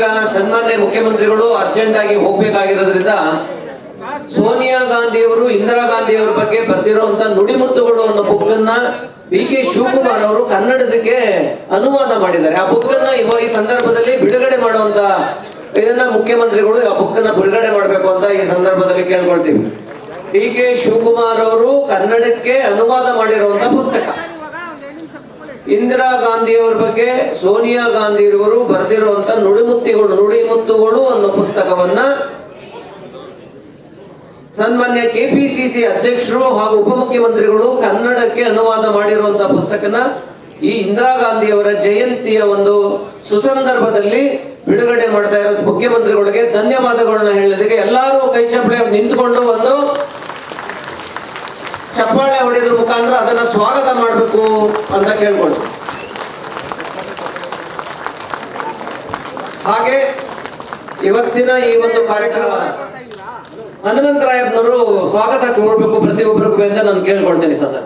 ಈಗ ಸನ್ಮಾನ್ಯ ಮುಖ್ಯಮಂತ್ರಿಗಳು ಅರ್ಜೆಂಟ್ ಆಗಿ ಹೋಗ್ಬೇಕಾಗಿರೋದ್ರಿಂದ ಸೋನಿಯಾ ಗಾಂಧಿ ಅವರು ಇಂದಿರಾ ಗಾಂಧಿ ಅವರ ಬಗ್ಗೆ ಬರೆದಿರುವಂತ ನುಡಿಮುತ್ತುಗಳು ಅನ್ನೋ ಬುಕ್ ಅನ್ನ ಬಿ ಕೆ ಶಿವಕುಮಾರ್ ಅವರು ಕನ್ನಡದಕ್ಕೆ ಅನುವಾದ ಮಾಡಿದ್ದಾರೆ. ಆ ಬುಕ್ ಅನ್ನ ಈ ಸಂದರ್ಭದಲ್ಲಿ ಬಿಡುಗಡೆ ಮಾಡುವಂತ ಇದನ್ನ ಮುಖ್ಯಮಂತ್ರಿಗಳು ಆ ಬುಕ್ ಅನ್ನ ಬಿಡುಗಡೆ ಮಾಡಬೇಕು ಅಂತ ಈ ಸಂದರ್ಭದಲ್ಲಿ ಕೇಳ್ಕೊಳ್ತೀವಿ. ಡಿ ಕೆ ಶಿವಕುಮಾರ್ ಅವರು ಕನ್ನಡಕ್ಕೆ ಅನುವಾದ ಮಾಡಿರುವಂತ ಪುಸ್ತಕ. ಇಂದಿರಾ ಗಾಂಧಿ ಅವರ ಬಗ್ಗೆ ಸೋನಿಯಾ ಗಾಂಧಿ ಅವರು ಬರೆದಿರುವಂತ ನುಡಿಮುತ್ತಿಗಳು, ನುಡಿಮುತ್ತುಗಳು ಅನ್ನೋ ಪುಸ್ತಕವನ್ನ ಸನ್ಮಾನ್ಯ ಕೆಪಿಸಿಸಿ ಅಧ್ಯಕ್ಷರು ಹಾಗೂ ಉಪಮುಖ್ಯಮಂತ್ರಿಗಳು ಕನ್ನಡಕ್ಕೆ ಅನುವಾದ ಮಾಡಿರುವಂತಹ ಪುಸ್ತಕನ ಈ ಇಂದಿರಾ ಗಾಂಧಿಯವರ ಜಯಂತಿಯ ಒಂದು ಸುಸಂದರ್ಭದಲ್ಲಿ ಬಿಡುಗಡೆ ಮಾಡ್ತಾ ಇರೋ ಮುಖ್ಯಮಂತ್ರಿಗಳಿಗೆ ಧನ್ಯವಾದಗಳನ್ನ ಹೇಳೋದಕ್ಕೆ ಎಲ್ಲರೂ ಕೈ ಚಪ್ಪಳೆ ನಿಂತುಕೊಂಡು ಒಂದು ಚಪ್ಪಾಳೆ ಹೊಡೆದ್ರ ಮುಖಾಂತರ ಅದನ್ನ ಸ್ವಾಗತ ಮಾಡಬೇಕು ಅಂತ ಕೇಳ್ಕೊಳ್ತೀನಿ ಹಾಗೆ ಇವತ್ತಿನ ಈ ಒಂದು ಕಾರ್ಯಕ್ರಮ ಹನುಮಂತರಾಯಪ್ಪನವರು ಸ್ವಾಗತ ಕೊಡ್ಬೇಕು ಪ್ರತಿಯೊಬ್ಬರಿಗೂ ಅಂತ ನಾನು ಕೇಳ್ಕೊಳ್ತೇನೆ ಸದಾ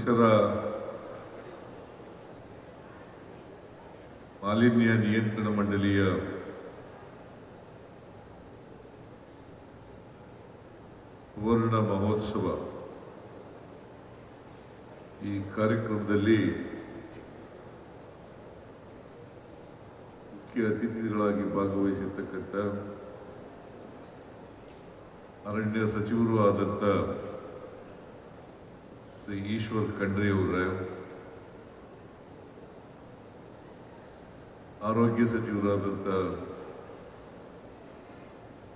ಪರಿಸರ ಮಾಲಿನ್ಯ ನಿಯಂತ್ರಣ ಮಂಡಳಿಯ ಸುವರ್ಣ ಮಹೋತ್ಸವ ಈ ಕಾರ್ಯಕ್ರಮದಲ್ಲಿ ಮುಖ್ಯ ಅತಿಥಿಗಳಾಗಿ ಭಾಗವಹಿಸಿರ್ತಕ್ಕಂಥ ಅರಣ್ಯ ಸಚಿವರು ಆದಂಥ ಶ್ರೀ ಈಶ್ವರ್ ಖಂಡ್ರೆ ಅವರ ಆರೋಗ್ಯ ಸಚಿವರಾದಂಥ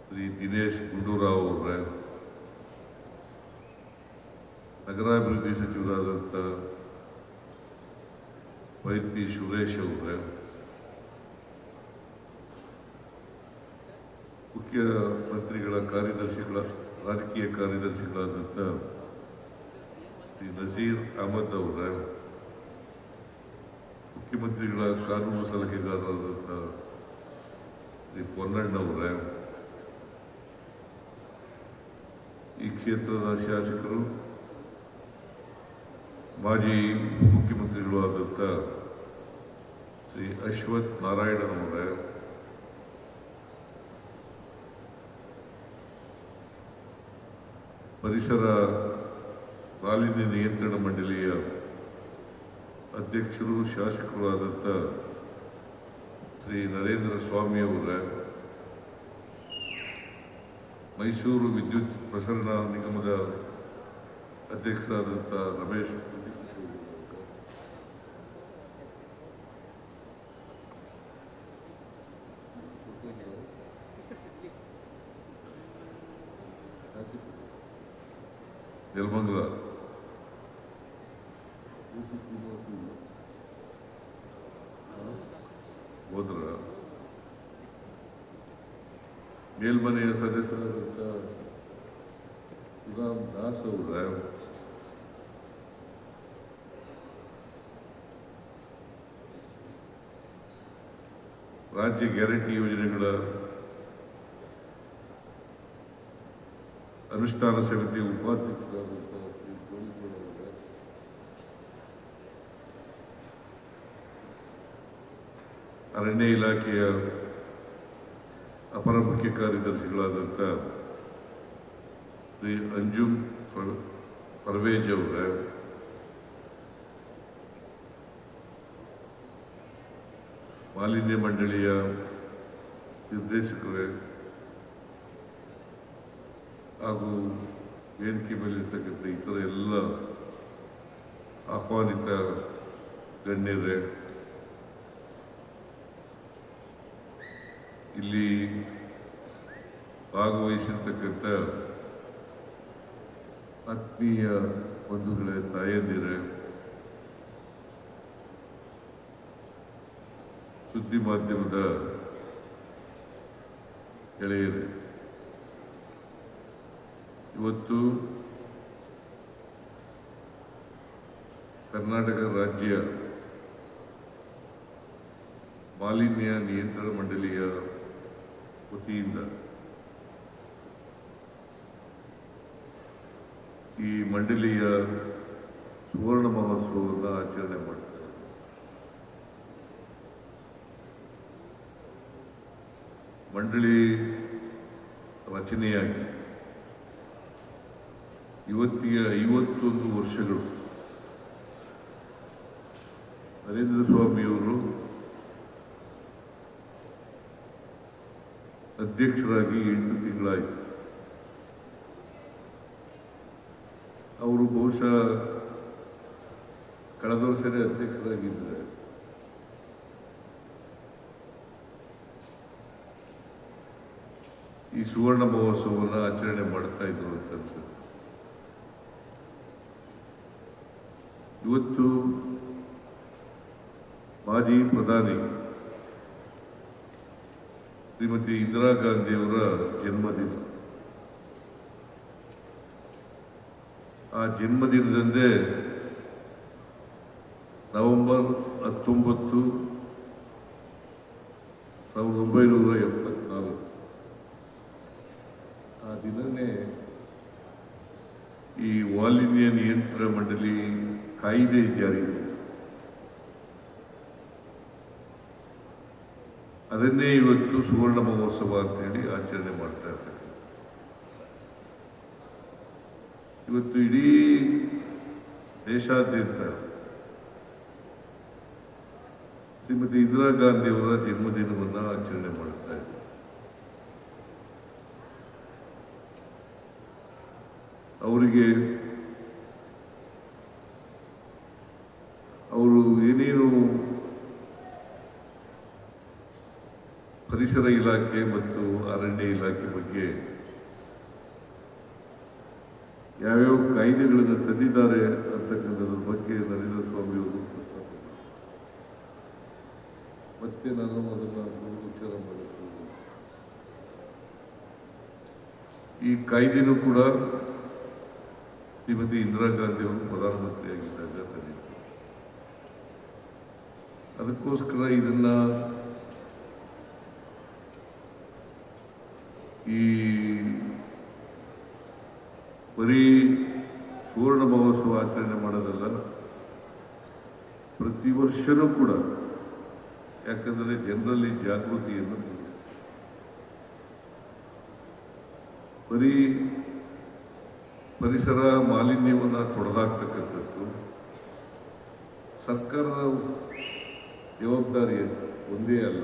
ಶ್ರೀ ದಿನೇಶ್ ಗುಂಡೂರಾವ್ ಅವರ ನಗರಾಭಿವೃದ್ಧಿ ಸಚಿವರಾದಂಥ ವೈದ್ಯ ಸುರೇಶ್ ಅವರ ಮುಖ್ಯಮಂತ್ರಿಗಳ ಕಾರ್ಯದರ್ಶಿಗಳ ರಾಜಕೀಯ ಕಾರ್ಯದರ್ಶಿಗಳಾದಂಥ ಶ್ರೀ ನಸೀರ್ ಅಹಮದ್ ಅವರ, ಮುಖ್ಯಮಂತ್ರಿಗಳ ಕಾನೂನು ಸಲಹೆಗಾರರಾದಂಥ ಶ್ರೀ ಪೊನ್ನಣ್ಣವರ ಈ ಕ್ಷೇತ್ರದ ಶಾಸಕರು, ಮಾಜಿ ಉಪಮುಖ್ಯಮಂತ್ರಿಗಳು ಆದಂಥ ಶ್ರೀ ಅಶ್ವಥ್ ನಾರಾಯಣನವರ ಪರಿಸರ ಮಾಲಿನ್ಯ ನಿಯಂತ್ರಣ ಮಂಡಳಿಯ ಅಧ್ಯಕ್ಷರು ಶಾಸಕರು ಆದಂಥ ಶ್ರೀ ನರೇಂದ್ರ ಸ್ವಾಮಿ ಅವರ, ಮೈಸೂರು ವಿದ್ಯುತ್ ಪ್ರಸರಣ ನಿಗಮದ ಅಧ್ಯಕ್ಷರಾದಂಥ ರಮೇಶ್ ನೆಲಮಂಗಲ. ಮೇಲ್ಮನೆಯ ಸದಸ್ಯರಾದಂಥ ಗುಲಾಂ ದಾಸ್ ಅವರ ರಾಜ್ಯ ಗ್ಯಾರಂಟಿ ಯೋಜನೆಗಳ ಅನುಷ್ಠಾನ ಸಮಿತಿ ಉಪಾಧ್ಯಕ್ಷರಾದಂಥ ಶ್ರೀ ಗೋವಿಂದಗೌಡ ಅವರ ಅರಣ್ಯ ಇಲಾಖೆಯ ಅಪರ ಮುಖ್ಯ ಕಾರ್ಯದರ್ಶಿಗಳಾದಂಥ ಶ್ರೀ ಅಂಜುಮ್ ಪರ್- ಪರ್ವೇಜ್ ಅವರ. ಮಾಲಿನ್ಯ ಮಂಡಳಿಯ ನಿರ್ದೇಶಕರೇ. ಹಾಗೂ ವೇದಿಕೆ ಮೇಲಿರ್ತಕ್ಕಂಥ ಇತರ ಎಲ್ಲ ಆಹ್ವಾನಿತ ಗಣ್ಯರೇ. ಇಲ್ಲಿ ಭಾಗವಹಿಸಿರ್ತಕ್ಕಂಥ ಆತ್ಮೀಯ ಬಂಧುಗಳೇ ತಾಯಂದಿರೇ ಸುದ್ದಿ ಮಾಧ್ಯಮದ ಗೆಳೆಯರು ಇವತ್ತು ಕರ್ನಾಟಕ ರಾಜ್ಯ ಮಾಲಿನ್ಯ ನಿಯಂತ್ರಣ ಮಂಡಳಿಯ ವತಿಯಿಂದ ಈ ಮಂಡಳಿಯ ಸುವರ್ಣ ಮಹೋತ್ಸವವನ್ನು ಆಚರಣೆ ಮಾಡ್ತಾರೆ. ಮಂಡಳಿ ರಚನೆಯಾಗಿ ಇವತ್ತಿಗೆ ಐವತ್ತೊಂದು ವರ್ಷಗಳು ನರೇಂದ್ರ ಸ್ವಾಮಿಯವರು ಅಧ್ಯಕ್ಷರಾಗಿ ಎಂಟು ತಿಂಗಳಾಯಿತು. ಅವರು ಬಹುಶಃ ಕಳೆದ ವರ್ಷನೇ ಅಧ್ಯಕ್ಷರಾಗಿದ್ದಾರೆ. ಈ ಸುವರ್ಣ ಮಹೋತ್ಸವವನ್ನು ಆಚರಣೆ ಮಾಡ್ತಾ ಇದ್ರು ಅಂತ ಅನ್ಸುತ್ತೆ. ಇವತ್ತು ಮಾಜಿ ಪ್ರಧಾನಿ ಶ್ರೀಮತಿ ಇಂದಿರಾ ಗಾಂಧಿಯವರ ಜನ್ಮದಿನ. ಆ ಜನ್ಮದಿನದಂದೇ ನವೆಂಬರ್ ಹತ್ತೊಂಬತ್ತು ಸಾವಿರದ ಒಂಬೈನೂರ ಎಪ್ಪತ್ನಾಲ್ಕು ಆ ದಿನನೇ ಈ ಮಾಲಿನ್ಯ ನಿಯಂತ್ರಣ ಮಂಡಳಿ ಕಾಯ್ದೆ ಜಾರಿ. ಅದನ್ನೇ ಇವತ್ತು ಸುವರ್ಣ ಮಹೋತ್ಸವ ಅಂತೇಳಿ ಆಚರಣೆ ಮಾಡ್ತಾ ಇರ್ತಕ್ಕಂಥ ಇವತ್ತು ಇಡೀ ದೇಶಾದ್ಯಂತ ಶ್ರೀಮತಿ ಇಂದಿರಾ ಗಾಂಧಿಯವರ ಜನ್ಮದಿನವನ್ನು ಆಚರಣೆ ಮಾಡ್ತಾ ಇದೆ ಅವರಿಗೆ ಅವರು ಏನೇನು ಪರಿಸರ ಇಲಾಖೆ ಮತ್ತು ಅರಣ್ಯ ಇಲಾಖೆ ಬಗ್ಗೆ ಯಾವ್ಯಾವ ಕಾಯ್ದೆಗಳನ್ನು ತಂದಿದ್ದಾರೆ ಅಂತಕ್ಕಂಥದ್ರ ಬಗ್ಗೆ ನರೇಂದ್ರ ಸ್ವಾಮಿ ಅವರು ಪ್ರಸ್ತಾಪ. ಮತ್ತೆ ನಾನು ಅದನ್ನು ವಿಚಾರ ಮಾಡಬೇಕು ಈ ಕಾಯ್ದೆನೂ ಕೂಡ ಶ್ರೀಮತಿ ಇಂದಿರಾ ಗಾಂಧಿ ಅವರು ಪ್ರಧಾನಮಂತ್ರಿಯಾಗಿದ್ದಾಗ ತಂದಿದ್ದರು ಅದಕ್ಕೋಸ್ಕರ ಇದನ್ನ ಈ ಬರೀ ಸುವರ್ಣ ಮಹೋತ್ಸವ ಆಚರಣೆ ಮಾಡೋದಲ್ಲ ಪ್ರತಿ ವರ್ಷನೂ ಕೂಡ ಯಾಕಂದರೆ ಜನರಲ್ಲಿ ಜಾಗೃತಿಯನ್ನು ಬರೀ ಪರಿಸರ ಮಾಲಿನ್ಯವನ್ನು ತೊಡೆದಾಕ್ತಕ್ಕಂಥದ್ದು ಸರ್ಕಾರದ ಜವಾಬ್ದಾರಿ ಒಂದೇ ಅಲ್ಲ.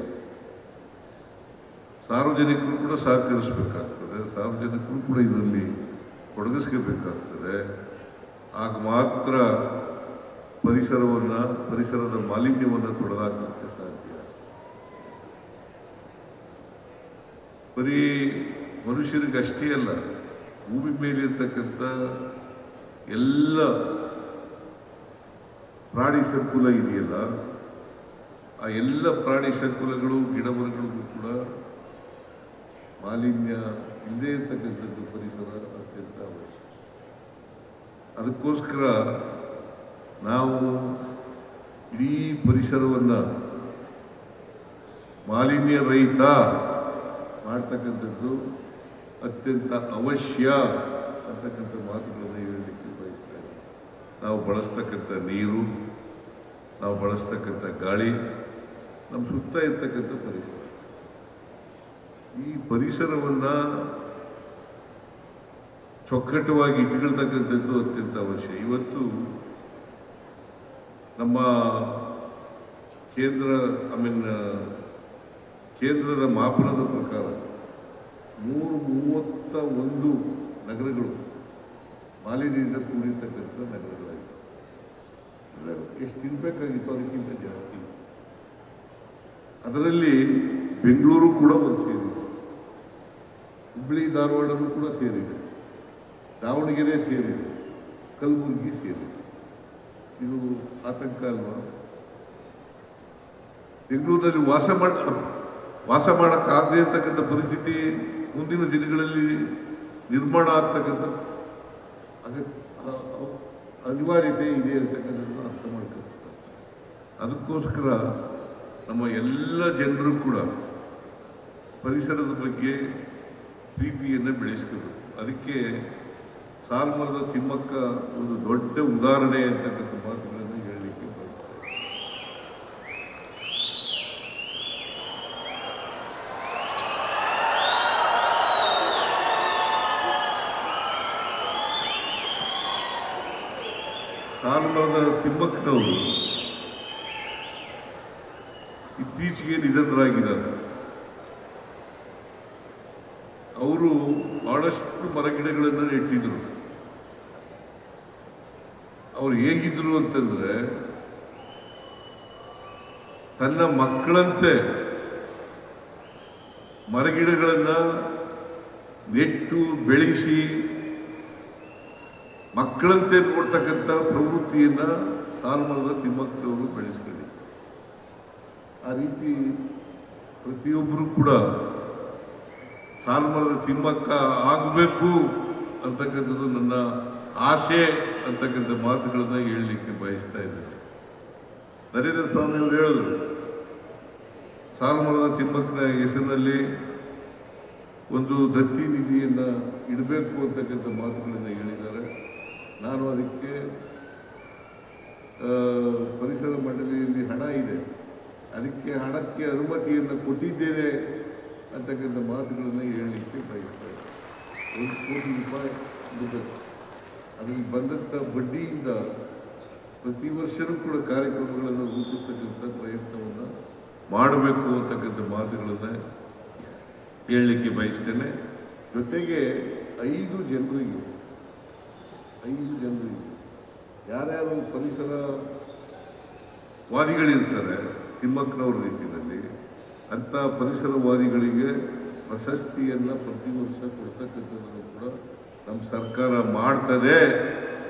ಸಾರ್ವಜನಿಕರು ಕೂಡ ಸಹಕರಿಸಬೇಕಾಗ್ತದೆ, ಸಾರ್ವಜನಿಕರು ಕೂಡ ಇದರಲ್ಲಿ ತೊಡಗಿಸ್ಕೋಬೇಕಾಗ್ತದೆ. ಆಗ ಮಾತ್ರ ಪರಿಸರವನ್ನು, ಪರಿಸರದ ಮಾಲಿನ್ಯವನ್ನು ತೊಡೆದಾಕಲಿಕ್ಕೆ ಸಾಧ್ಯ. ಬರೀ ಮನುಷ್ಯರಿಗಷ್ಟೇ ಅಲ್ಲ, ಭೂಮಿ ಮೇಲಿರ್ತಕ್ಕಂಥ ಎಲ್ಲ ಪ್ರಾಣಿ ಸಂಕುಲ ಇದೆಯಲ್ಲ, ಆ ಎಲ್ಲ ಪ್ರಾಣಿ ಸಂಕುಲಗಳು ಗಿಡಮರಗಳಿಗೂ ಕೂಡ ಮಾಲಿನ್ಯ ಇಲ್ಲದೇ ಇರ್ತಕ್ಕಂಥದ್ದು ಪರಿಸರ ಅತ್ಯಂತ ಅವಶ್ಯ. ಅದಕ್ಕೋಸ್ಕರ ನಾವು ಇಡೀ ಪರಿಸರವನ್ನು ಮಾಲಿನ್ಯ ರಹಿತ ಮಾಡ್ತಕ್ಕಂಥದ್ದು ಅತ್ಯಂತ ಅವಶ್ಯ ಅಂತಕ್ಕಂಥ ಮಾತುಗಳನ್ನು ಹೇಳಲಿಕ್ಕೆ ಬಯಸ್ತಾ ಇದ್ದೀನಿ. ನಾವು ಬಳಸ್ತಕ್ಕಂಥ ನೀರು, ನಾವು ಬಳಸ್ತಕ್ಕಂಥ ಗಾಳಿ, ನಮ್ಮ ಸುತ್ತ ಇರ್ತಕ್ಕಂಥ ಪರಿಸರ. ಈ ಪರಿಸರವನ್ನು ಚೊಕ್ಕಟವಾಗಿ ಇಟ್ಕೊಳ್ತಕ್ಕಂಥದ್ದು ಅತ್ಯಂತ ಅವಶ್ಯ. ಇವತ್ತು ನಮ್ಮ ಕೇಂದ್ರ ಐ ಮೀನ್ ಕೇಂದ್ರದ ಮಾಪನದ ಪ್ರಕಾರ ನೂರ ಮೂವತ್ತ ಒಂದು ನಗರಗಳು ಮಾಲಿನ್ಯದಿಂದ ಕೂಡಿರ್ತಕ್ಕಂಥ ನಗರಗಳಾಗಿವೆ. ಎಷ್ಟು ತಿನ್ಬೇಕಾಗಿತ್ತು ಅದಕ್ಕಿಂತ ಜಾಸ್ತಿ. ಅದರಲ್ಲಿ ಬೆಂಗಳೂರು ಕೂಡ ಒಂದು ಸೇರಿದೆ. ಹುಬ್ಬಳ್ಳಿ ಧಾರವಾಡನೂ ಕೂಡ ಸೇರಿದೆ. ದಾವಣಗೆರೆ ಸೇರಿದೆ. ಕಲಬುರಗಿ ಸೇರಿದೆ. ಇದು ಆತಂಕ ಅಲ್ವಾ? ಬೆಂಗಳೂರಿನಲ್ಲಿ ವಾಸ ಮಾಡ, ವಾಸ ಮಾಡೋಕ್ಕಾಗದೇ ಇರ್ತಕ್ಕಂಥ ಪರಿಸ್ಥಿತಿ ಮುಂದಿನ ದಿನಗಳಲ್ಲಿ ನಿರ್ಮಾಣ ಆಗ್ತಕ್ಕಂಥ ಅನಿವಾರ್ಯತೆ ಇದೆ ಅಂತಕ್ಕಂಥದ್ದನ್ನು ಅರ್ಥ ಮಾಡ್ಕೊಳ್ತಾರೆ ಅದಕ್ಕೋಸ್ಕರ ನಮ್ಮ ಎಲ್ಲ ಜನರು ಕೂಡ ಪರಿಸರದ ಬಗ್ಗೆ ಪ್ರೀತಿಯನ್ನು ಬೆಳೆಸ್ಕೋಬೇಕು. ಅದಕ್ಕೆ ಸಾಲ್ಮರದ ತಿಮ್ಮಕ್ಕ ಒಂದು ದೊಡ್ಡ ಉದಾಹರಣೆ ಅಂತಕ್ಕಂಥ ಮಾತುಗಳನ್ನು ಹೇಳಲಿಕ್ಕೆ ಬಯಸ್ತಾರೆ ಸಾಲ್ಮರದ ತಿಮ್ಮಕ್ಕನವರು ಇತ್ತೀಚೆಗೆ ನಿಧನರಾಗಿದ್ದಾರೆ. ಅವರು ಬಹಳಷ್ಟು ಮರಗಿಡಗಳನ್ನು ನೆಟ್ಟಿದ್ರು ಅವ್ರು ಹೇಗಿದ್ರು ಅಂತಂದ್ರೆ, ತನ್ನ ಮಕ್ಕಳಂತೆ ಮರಗಿಡಗಳನ್ನು ನೆಟ್ಟು ಬೆಳೆಸಿ ಮಕ್ಕಳಂತೆ ನೋಡ್ತಕ್ಕಂಥ ಪ್ರವೃತ್ತಿಯನ್ನ ಸಾಲ್ಮರದ ತಿಮ್ಮಕ್ಕವರು ಬೆಳೆಸ್ಕೊಳ್ಳಿ. ಆ ರೀತಿ ಪ್ರತಿಯೊಬ್ಬರು ಕೂಡ ಸಾಲ್ಮರದ ತಿಮ್ಮಕ್ಕ ಆಗಬೇಕು ಅಂತಕ್ಕಂಥದ್ದು ನನ್ನ ಆಸೆ. ಅಂತಕ್ಕಂಥ ಮಾತುಗಳನ್ನು ಹೇಳಲಿಕ್ಕೆ ಬಯಸ್ತಾ ಇದ್ದಾರೆ. ನರೇಂದ್ರ ಸ್ವಾಮಿಯವರು ಹೇಳಿದ್ರು, ಸಾಲಮರದ ತಿಮ್ಮಕ್ಕನ ಹೆಸರಿನಲ್ಲಿ ಒಂದು ದತ್ತಿ ನಿಧಿಯನ್ನು ಇಡಬೇಕು ಅಂತಕ್ಕಂಥ ಮಾತುಗಳನ್ನು ಹೇಳಿದ್ದಾರೆ. ನಾನು ಅದಕ್ಕೆ ಪರಿಸರ ಮಂಡಳಿಯಲ್ಲಿ ಹಣ ಇದೆ. ಅದಕ್ಕೆ ಹಣಕ್ಕೆ ಅನುಮತಿಯನ್ನು ಕೊಟ್ಟಿದ್ದೇನೆ ಅಂತಕ್ಕಂಥ ಮಾತುಗಳನ್ನು ಹೇಳಲಿಕ್ಕೆ ಬಯಸ್ತಾರೆ ಒಂದು ಕೋಟಿ ರೂಪಾಯಿ ಅದರಲ್ಲಿ ಬಂದಂಥ ಬಡ್ಡಿಯಿಂದ ಪ್ರತಿ ವರ್ಷವೂ ಕೂಡ ಕಾರ್ಯಕ್ರಮಗಳನ್ನು ರೂಪಿಸ್ತಕ್ಕಂಥ ಪ್ರಯತ್ನವನ್ನು ಮಾಡಬೇಕು ಅಂತಕ್ಕಂಥ ಮಾತುಗಳನ್ನು ಹೇಳಲಿಕ್ಕೆ ಬಯಸ್ತೇನೆ. ಜೊತೆಗೆ ಐದು ಜನರಿಗೆ ಐದು ಜನರಿಗೆ ಯಾರ್ಯಾರು ಪರಿಸರ ವಾದಿಗಳಿರ್ತಾರೆ, ತಿಮ್ಮಕ್ಕನವ್ರ ರೀತಿಯಲ್ಲಿ ಅಂಥ ಪರಿಸರವಾದಿಗಳಿಗೆ ಪ್ರಶಸ್ತಿಯನ್ನು ಪ್ರತಿ ವರ್ಷ ಕೊಡ್ತಕ್ಕಂಥದ್ದನ್ನು ಕೂಡ ನಮ್ಮ ಸರ್ಕಾರ ಮಾಡ್ತದೆ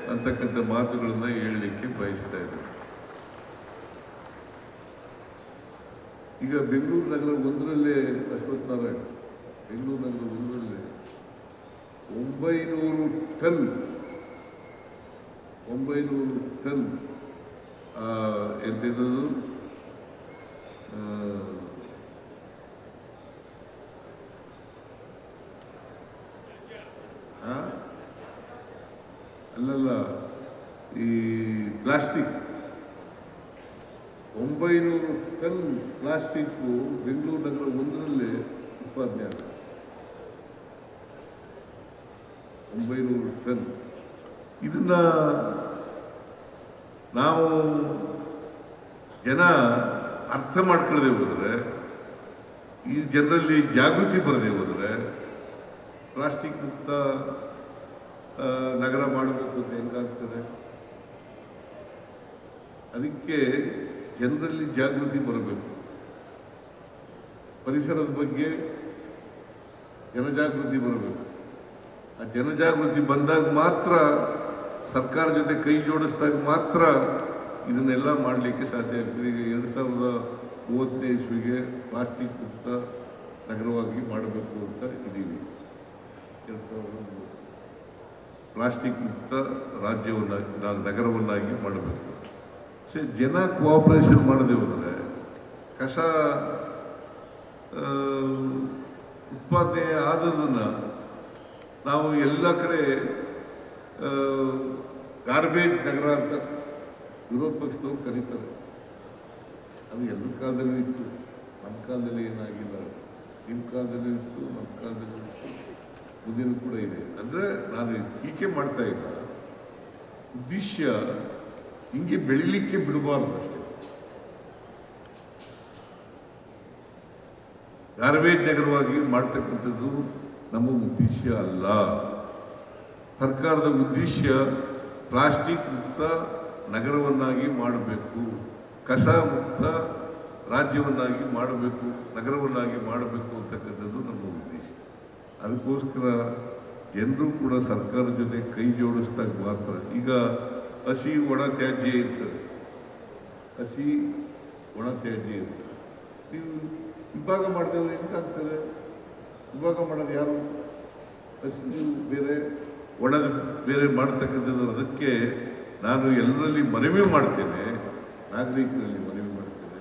ಅಂತಕ್ಕಂಥ ಮಾತುಗಳನ್ನು ಹೇಳಲಿಕ್ಕೆ ಬಯಸ್ತಾ ಇದ್ದಾರೆ ಈಗ ಬೆಂಗಳೂರು ನಗರ ಒಂದರಲ್ಲೇ ನಾರಾಯಣ್ ಬೆಂಗಳೂರು ನಗರ ಒಂದರಲ್ಲೇ ಒಂಬೈನೂರು ಟನ್ ಒಂಬೈನೂರು ಟನ್ ಆ, ಎಂತಿದ್ದದು ಆ, ಆ? ಅಲ್ಲಲ್ಲ, ಈ ಪ್ಲಾಸ್ಟಿಕ್. ಒಂಬೈನೂರು ಟನ್ ಪ್ಲಾಸ್ಟಿಕ್ಕು ಬೆಂಗಳೂರು ನಗರ ಒಂದರಲ್ಲೇ ಉತ್ಪಾದನೆ ಆಗುತ್ತೆ. ಒಂಬೈನೂರು ಟನ್. ಇದನ್ನ ನಾವು ಜನ ಅರ್ಥ ಮಾಡ್ಕೊಳ್ಳದೆ ಹೋದರೆ, ಈ ಜನರಲ್ಲಿ ಜಾಗೃತಿ ಬರದೆ ಹೋದರೆ ಪ್ಲಾಸ್ಟಿಕ್ ಮುಕ್ತ ನಗರ ಮಾಡಬೇಕು ಅಂತ ಹೆಂಗಾಗ್ತದೆ? ಅದಕ್ಕೆ ಜನರಲ್ಲಿ ಜಾಗೃತಿ ಬರಬೇಕು. ಪರಿಸರದ ಬಗ್ಗೆ ಜನಜಾಗೃತಿ ಬರಬೇಕು. ಆ ಜನಜಾಗೃತಿ ಬಂದಾಗ ಮಾತ್ರ, ಸರ್ಕಾರ ಜೊತೆ ಕೈ ಜೋಡಿಸಿದಾಗ ಮಾತ್ರ ಇದನ್ನೆಲ್ಲ ಮಾಡಲಿಕ್ಕೆ ಸಾಧ್ಯ ಆಗ್ತದೆ. ಈಗ ಎರಡು ಸಾವಿರದ ಮೂವತ್ತನೇ ಇಸ್ವಿಗೆ ಪ್ಲಾಸ್ಟಿಕ್ ಮುಕ್ತ ನಗರವಾಗಿ ಮಾಡಬೇಕು ಅಂತ ಇದ್ದೀವಿ. ಮೂವತ್ತು ಪ್ಲಾಸ್ಟಿಕ್ ಮುಕ್ತ ರಾಜ್ಯವನ್ನಾಗಿ ನಾ- ನಗರವನ್ನಾಗಿ ಮಾಡಬೇಕು. ಸೊ, ಜನ ಕೋಆಪರೇಷನ್ ಮಾಡದೆ ಹೋದರೆ ಕಸ ಉತ್ಪಾದನೆ ಆದದನ್ನು ನಾವು ಎಲ್ಲ ಕಡೆ ಗಾರ್ಬೇಜ್ ನಗರ ಅಂತ ವಿರೋಧ ಪಕ್ಷದವ್ರು ಕರೀತಾರೆ. ಅದು ಎಲ್ಲ ಕಾಲದಲ್ಲೂ ಇತ್ತು. ನಮ್ಮ ಕಾಲದಲ್ಲಿ ಏನಾಗಿಲ್ಲ. ನಿಮ್ಮ ಕಾಲದಲ್ಲೂ ಇತ್ತು, ನಮ್ಮ ಕಾಲದಲ್ಲೂ ಮುಂದಿನ ಕೂಡ ಇದೆ. ಅಂದರೆ ನಾನು ಟೀಕೆ ಮಾಡ್ತಾ ಇಲ್ಲ. ಉದ್ದೇಶ ಹಿಂಗೆ ಬೆಳಿಲಿಕ್ಕೆ ಬಿಡಬಾರ್ದು ಅಷ್ಟೇ. ಗಾರ್ಬೇಜ್ ನಗರವಾಗಿ ಮಾಡ್ತಕ್ಕಂಥದ್ದು ನಮ್ಮ ಉದ್ದೇಶ ಅಲ್ಲ. ಸರ್ಕಾರದ ಉದ್ದೇಶ ಪ್ಲಾಸ್ಟಿಕ್ ಮುಕ್ತ ನಗರವನ್ನಾಗಿ ಮಾಡಬೇಕು. ಕಸ ಮುಕ್ತ ರಾಜ್ಯವನ್ನಾಗಿ ಮಾಡಬೇಕು, ನಗರವನ್ನಾಗಿ ಮಾಡಬೇಕು ಅಂತಕ್ಕಂಥದ್ದು ನಮ್ಮ ಉದ್ದೇಶ ಅದಕ್ಕೋಸ್ಕರ ಜನರು ಕೂಡ ಸರ್ಕಾರದ ಜೊತೆ ಕೈ ಜೋಡಿಸಿದಾಗ ಮಾತ್ರ ಈಗ ಹಸಿ ಒಣ ತ್ಯಾಜ್ಯ ಇರ್ತದೆ. ಹಸಿ ಒಣ ತ್ಯಾಜ್ಯ ಇರ್ತದೆ. ನೀವು ವಿಭಾಗ ಮಾಡಿದವರು ಎಂತಾಗ್ತದೆ ವಿಭಾಗ ಮಾಡೋದು ಯಾರು? ಹಸಿ ಬೇರೆ ಒಣದ ಬೇರೆ ಮಾಡ್ತಕ್ಕಂಥದ್ದು ಅದಕ್ಕೆ ನಾನು ಎಲ್ಲರಲ್ಲಿ ಮನವಿ ಮಾಡ್ತೇನೆ, ನಾಗರಿಕರಲ್ಲಿ ಮನವಿ ಮಾಡ್ತೇನೆ.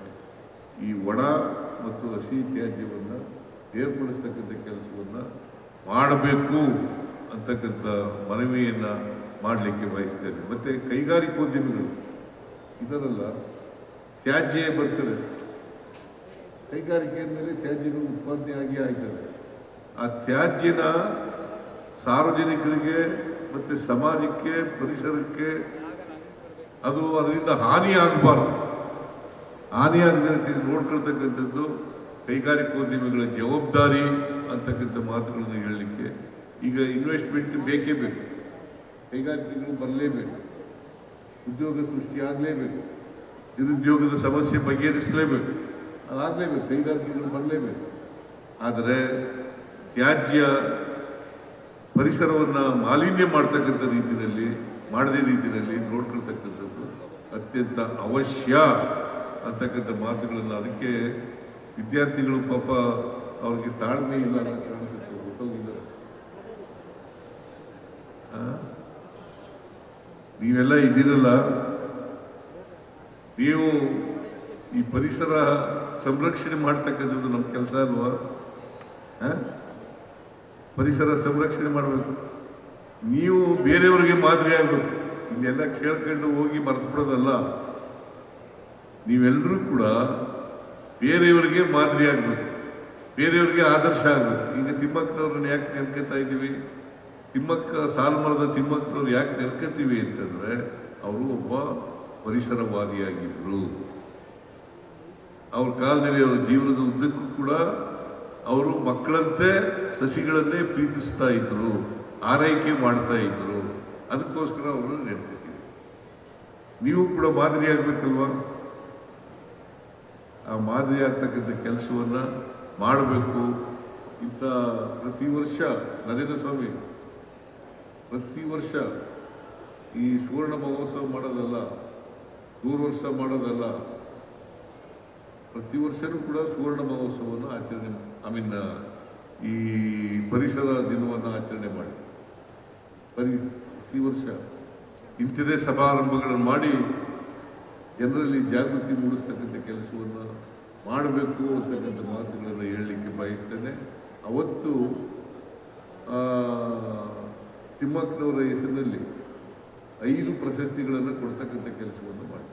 ಈ ಒಣ ಮತ್ತು ಹಸಿ ತ್ಯಾಜ್ಯವನ್ನು ಬೇರ್ಪಡಿಸ್ತಕ್ಕಂಥ ಕೆಲಸವನ್ನು ಮಾಡಬೇಕು ಅಂತಕ್ಕಂಥ ಮನವಿಯನ್ನು ಮಾಡಲಿಕ್ಕೆ ಬಯಸ್ತೇನೆ. ಮತ್ತು ಕೈಗಾರಿಕೋದ್ಯಮಿಗಳು ಇದರಲ್ಲ ತ್ಯಾಜ್ಯ ಬರ್ತದೆ. ಕೈಗಾರಿಕೆ ಅಂದರೆ ತ್ಯಾಜ್ಯಗಳು ಉತ್ಪಾದನೆ ಆಗಿ ಆಯ್ತದೆ. ಆ ತ್ಯಾಜ್ಯನ ಸಾರ್ವಜನಿಕರಿಗೆ ಮತ್ತು ಸಮಾಜಕ್ಕೆ, ಪರಿಸರಕ್ಕೆ ಅದು ಅದರಿಂದ ಹಾನಿ ಆಗಬಾರ್ದು. ಹಾನಿ ಆಗದ ರೀತಿ ನೋಡ್ಕೊಳ್ತಕ್ಕಂಥದ್ದು ಕೈಗಾರಿಕೋದ್ಯಮಿಗಳ ಜವಾಬ್ದಾರಿ. ಅಂತಕ್ಕಂಥ ಮಾತುಗಳನ್ನು ಹೇಳಲಿಕ್ಕೆ ಈಗ ಇನ್ವೆಸ್ಟ್ಮೆಂಟ್ ಬೇಕೇ ಬೇಕು. ಕೈಗಾರಿಕೆಗಳು ಬರಲೇಬೇಕು. ಉದ್ಯೋಗ ಸೃಷ್ಟಿಯಾಗಲೇಬೇಕು ನಿರುದ್ಯೋಗದ ಸಮಸ್ಯೆ ಬಗೆಹರಿಸಲೇಬೇಕು. ಅದಾಗಲೇಬೇಕು. ಕೈಗಾರಿಕೆಗಳು ಬರಲೇಬೇಕು. ಆದರೆ ತ್ಯಾಜ್ಯ ಪರಿಸರವನ್ನು ಮಾಲಿನ್ಯ ಮಾಡ್ತಕ್ಕಂಥ ರೀತಿಯಲ್ಲಿ, ಮಾಡದೇ ರೀತಿಯಲ್ಲಿ ನೋಡ್ಕೊಳ್ತಕ್ಕಂಥದ್ದು ಅತ್ಯಂತ ಅವಶ್ಯ ಅಂತಕ್ಕಂಥ ಮಾತುಗಳನ್ನು ಅದಕ್ಕೆ ವಿದ್ಯಾರ್ಥಿಗಳು ಪಾಪ ಅವ್ರಿಗೆ ತಾಳ್ಮೆ ಇಲ್ಲ ಅಂತ ಕಾಣಿಸುತ್ತೆ? ನೀವೆಲ್ಲ ಇದ್ದೀರಲ್ಲ, ನೀವು ಈ ಪರಿಸರ ಸಂರಕ್ಷಣೆ ಮಾಡ್ತಕ್ಕಂಥದ್ದು ನಮ್ಮ ಕೆಲಸ ಅಲ್ವಾ? ಪರಿಸರ ಸಂರಕ್ಷಣೆ ಮಾಡಬೇಕು. ನೀವು ಬೇರೆಯವ್ರಿಗೆ ಮಾದರಿ ಆಗಬೇಕು. ಇಲ್ಲೆಲ್ಲ ಕೇಳ್ಕೊಂಡು ಹೋಗಿ ಮರೆತು ಬಿಡೋದಲ್ಲ ನೀವೆಲ್ಲರೂ ಕೂಡ ಬೇರೆಯವರಿಗೆ ಮಾದರಿ ಆಗಬೇಕು. ಬೇರೆಯವರಿಗೆ ಆದರ್ಶ ಆಗಬೇಕು. ಈಗ ತಿಮ್ಮಕ್ಕನವ್ರನ್ನ ಯಾಕೆ ನೆನ್ಕೋತಾ ಇದ್ದೀವಿ? ತಿಮ್ಮಕ್ಕ ಸಾಲುಮರದ ತಿಮ್ಮಕ್ಕನವ್ರು ಯಾಕೆ ನೆನ್ಕೋತೀವಿ ಅಂತಂದ್ರೆ ಅವರು ಒಬ್ಬ ಪರಿಸರವಾದಿಯಾಗಿದ್ದರು. ಅವ್ರ ಕಾಲದಲ್ಲಿ ಅವರ ಜೀವನದ ಉದ್ದಕ್ಕೂ ಕೂಡ ಅವರು ಮಕ್ಕಳಂತೆ ಸಸಿಗಳನ್ನೇ ಪ್ರೀತಿಸ್ತಾ ಇದ್ದರು, ಆರೈಕೆ ಮಾಡ್ತಾ ಇದ್ದರು. ಅದಕ್ಕೋಸ್ಕರ ಅವರನ್ನು ನೆನ್ಕೋತೀವಿ ನೀವು ಕೂಡ ಮಾದರಿ ಆಗ್ಬೇಕಲ್ವಾ? ಆ ಮಾದರಿ ಆಗ್ತಕ್ಕಂಥ ಕೆಲಸವನ್ನು ಮಾಡಬೇಕು ಇಂಥ ಪ್ರತಿ ವರ್ಷ ನರೇಂದ್ರ ಸ್ವಾಮಿ, ಪ್ರತಿ ವರ್ಷ ಈ ಸುವರ್ಣ ಮಹೋತ್ಸವ ಮಾಡೋದಲ್ಲ, ನೂರು ವರ್ಷ ಮಾಡೋದಲ್ಲ, ಪ್ರತಿ ವರ್ಷನೂ ಕೂಡ ಸುವರ್ಣ ಮಹೋತ್ಸವವನ್ನು ಆಚರಣೆ ಐ ಮೀನ್ ಈ ಪರಿಸರ ದಿನವನ್ನು ಆಚರಣೆ ಮಾಡಿ. ಪರಿ ಪ್ರತಿ ವರ್ಷ ಇಂಥದೇ ಸಮಾರಂಭಗಳನ್ನು ಮಾಡಿ, ಜನರಲ್ಲಿ ಜಾಗೃತಿ ಮೂಡಿಸ್ತಕ್ಕಂಥ ಕೆಲಸವನ್ನು ಮಾಡಬೇಕು ಅಂತಕ್ಕಂಥ ಮಾತುಗಳನ್ನು ಹೇಳಲಿಕ್ಕೆ ಬಯಸ್ತೇನೆ. ಅವತ್ತು ತಿಮ್ಮಕ್ಕನವರ ಹೆಸರಿನಲ್ಲಿ ಐದು ಪ್ರಶಸ್ತಿಗಳನ್ನು ಕೊಡ್ತಕ್ಕಂಥ ಕೆಲಸವನ್ನು ಮಾಡಿ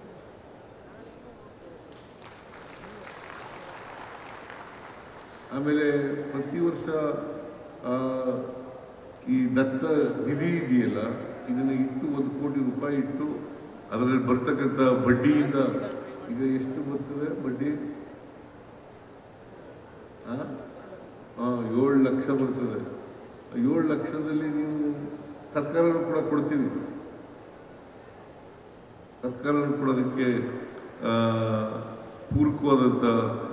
ಆಮೇಲೆ ಪ್ರತಿ ವರ್ಷ ಈ ದತ್ತ ನಿಧಿ ಇದೆಯಲ್ಲ, ಇದನ್ನು ಇಟ್ಟು ಒಂದು ಕೋಟಿ ರೂಪಾಯಿ ಇಟ್ಟು ಅದರಲ್ಲಿ ಬರ್ತಕ್ಕಂಥ ಬಡ್ಡಿಯಿಂದ ಈಗ ಎಷ್ಟು ಬರ್ತದೆ ಬಡ್ಡಿ? ಏಳು ಲಕ್ಷ ಬರ್ತದೆ. ಏಳು ಲಕ್ಷದಲ್ಲಿ ನೀವು ಸರ್ಕಾರನೂ ಕೂಡ ಕೊಡ್ತೀವಿ ಸರ್ಕಾರನೂ ಕೂಡ ಅದಕ್ಕೆ ಆ, ಪೂರಕವಾದಂಥ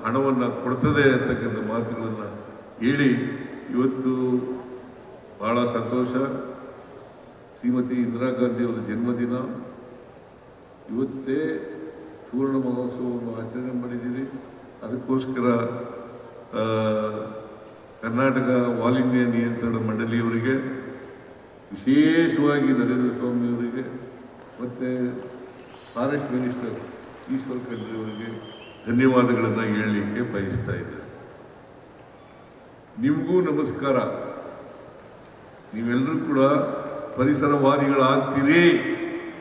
ಹಣವನ್ನು ಕೊಡ್ತದೆ ಅಂತಕ್ಕಂಥ ಮಾತುಗಳನ್ನು ಹೇಳಿ ಇವತ್ತು ಭಾಳ ಸಂತೋಷ. ಶ್ರೀಮತಿ ಇಂದಿರಾ ಗಾಂಧಿಯವರ ಜನ್ಮದಿನ. ಇವತ್ತೇ ಸುವರ್ಣ ಮಹೋತ್ಸವವನ್ನು ಆಚರಣೆ ಮಾಡಿದ್ದೀರಿ. ಅದಕ್ಕೋಸ್ಕರ ಆ, ಆಲ್ ಇಂಡಿಯಾ ನಿಯಂತ್ರಣ ಮಂಡಳಿಯವರಿಗೆ ವಿಶೇಷವಾಗಿ ನರೇಂದ್ರ ಸ್ವಾಮಿಯವರಿಗೆ ಮತ್ತು ಫಾರೆಸ್ಟ್ ಮಿನಿಸ್ಟರ್ ಈಶ್ವರ್ ಖಂಡ್ರೆ ಅವರಿಗೆ ಧನ್ಯವಾದಗಳನ್ನು ಹೇಳಲಿಕ್ಕೆ ಬಯಸ್ತಾ ಇದ್ದೇನೆ. ನಿಮಗೂ ನಮಸ್ಕಾರ. ನೀವೆಲ್ಲರೂ ಕೂಡ ಪರಿಸರವಾದಿಗಳಾಗ್ತೀರಿ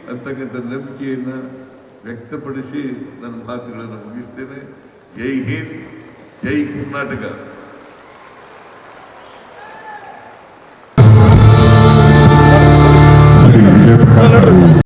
ಅಂತಕ್ಕಂಥ ನಂಬಿಕೆಯನ್ನು ವ್ಯಕ್ತಪಡಿಸಿ ನನ್ನ ಮಾತುಗಳನ್ನು ಮುಗಿಸ್ತೇನೆ. ಜೈ ಹಿಂದ್. ಜೈ ಕರ್ನಾಟಕ